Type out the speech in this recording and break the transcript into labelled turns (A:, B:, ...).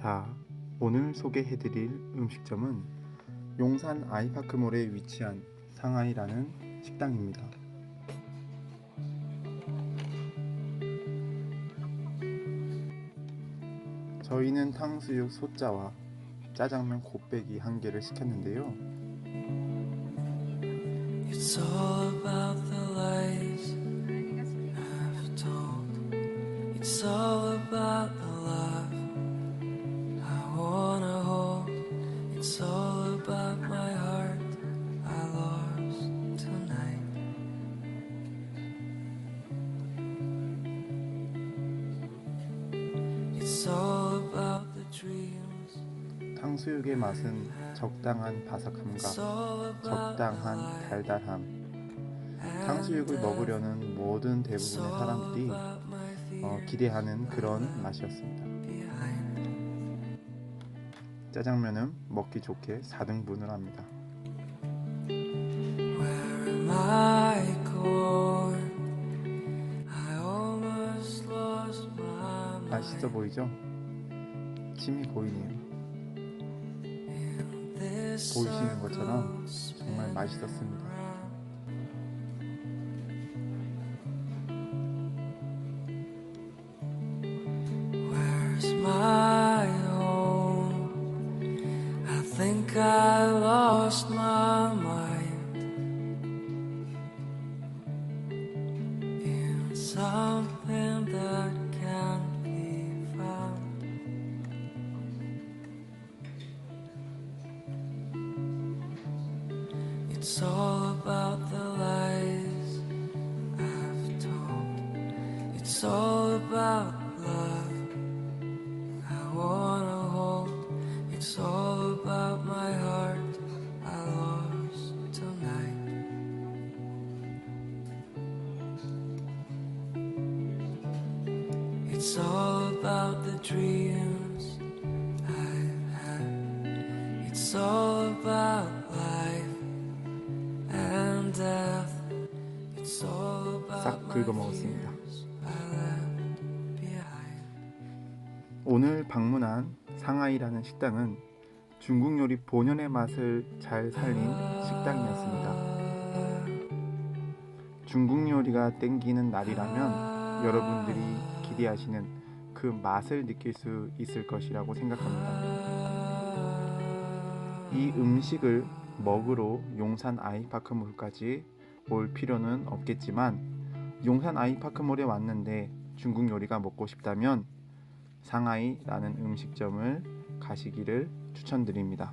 A: 자, 오늘 소개해드릴 음식점은 용산 아이파크몰에 위치한 상하이라는 식당입니다. 저희는 탕수육 소자와 짜장면 곱빼기 한 개를 시켰는데요.
B: It's all about
A: 탕수육의 맛은 적당한 바삭함과 적당한 달달함. 탕수육을 먹으려는 모든 대부분의 사람들이 어, 기대하는 그런 맛이었습니다. 짜장면은 먹기 좋게 4등분을 합니다. 맛있어 보이죠? 침이 고이네요.
B: This
A: 보이시는 것처럼
B: circle
A: 정말 맛있었습니다.
B: Where's my It's all about the lies I've told. It's all about love. I wanna hold. It's all about my heart I lost tonight. It's all about the dreams I've had. It's all about
A: 긁어 먹었습니다. 오늘 방문한 상하이라는 식당은 중국 요리 본연의 맛을 잘 살린 식당이었습니다. 중국 요리가 땡기는 날이라면 여러분들이 기대하시는 그 맛을 느낄 수 있을 것이라고 생각합니다. 이 음식을 먹으러 용산 아이파크몰까지 올 필요는 없겠지만 용산 아이파크몰에 왔는데 중국 요리가 먹고 싶다면 상하이라는 음식점을 가시기를 추천드립니다.